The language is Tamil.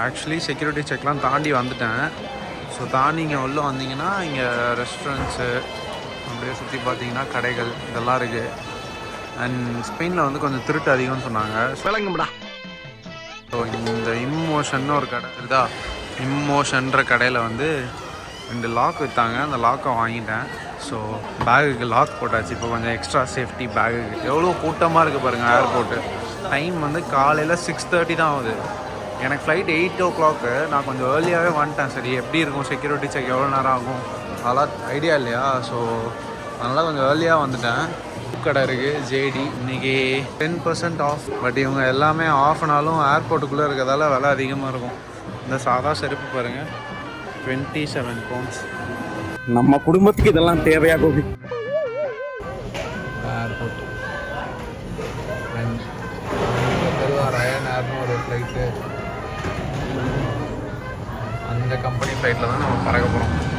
ஆக்சுவலி செக்யூரிட்டி செக்லாம் தாண்டி வந்துட்டேன். ஸோ தாண்டி இங்கே உள்ளே வந்தீங்கன்னா இங்கே ரெஸ்டாரண்ட்ஸு அப்படியே சுற்றி பார்த்தீங்கன்னா கடைகள் இதெல்லாம் இருக்குது அண்ட் ஸ்பெயினில் வந்து கொஞ்சம் திருட்டு அதிகம்னு சொன்னாங்க. விளங்கும்டா. ஸோ இந்த இம்மோஷன் ஒரு கடை இருக்குதா இம்மோஷன்ற கடையில் வந்து ரெண்டு லாக் விற்றாங்க அந்த லாக்கை வாங்கிட்டேன். ஸோ பேகுக்கு லாக் போட்டாச்சு. இப்போ கொஞ்சம் எக்ஸ்ட்ரா சேஃப்டி பேகுக்கு எவ்வளோ கூட்டமாக இருக்குது பாருங்கள் ஏர்போர்ட்டு டைம் வந்து காலையில் சிக்ஸ் தேர்ட்டி தான் ஆகுது. எனக்கு ஃப்ளைட் எயிட் ஓ கிளாக்கு நான் கொஞ்சம் ஏர்லியாகவே வந்துட்டேன். சரி எப்படி இருக்கும்? செக்யூரிட்டி செக் எவ்வளோ நேரம் ஆகும்? அதெல்லாம் ஐடியா இல்லையா? ஸோ அதனால் கொஞ்சம் ஏர்லியாக வந்துட்டேன். புக் கடை இருக்குது ஜேடி இன்னைக்கு டென் பர்சன்ட் ஆஃப் பட் இவங்க எல்லாமே ஆஃப்னாலும் ஏர்போர்ட்டுக்குள்ளே இருக்கிறதால விலை அதிகமாக இருக்கும். இந்த சாதா செருப்பு பாருங்கள் டுவெண்ட்டி செவன் பவுண்ட்ஸ் நம்ம குடும்பத்துக்கு இதெல்லாம் தேவையா கோபி? ஏர்போர்ட் ரயன் ஏர்னு ஒரு ஃப்ளைட்டு அந்த கம்பெனி ஃப்ளைட்டில் தான் நம்ம பறக்க போகிறோம்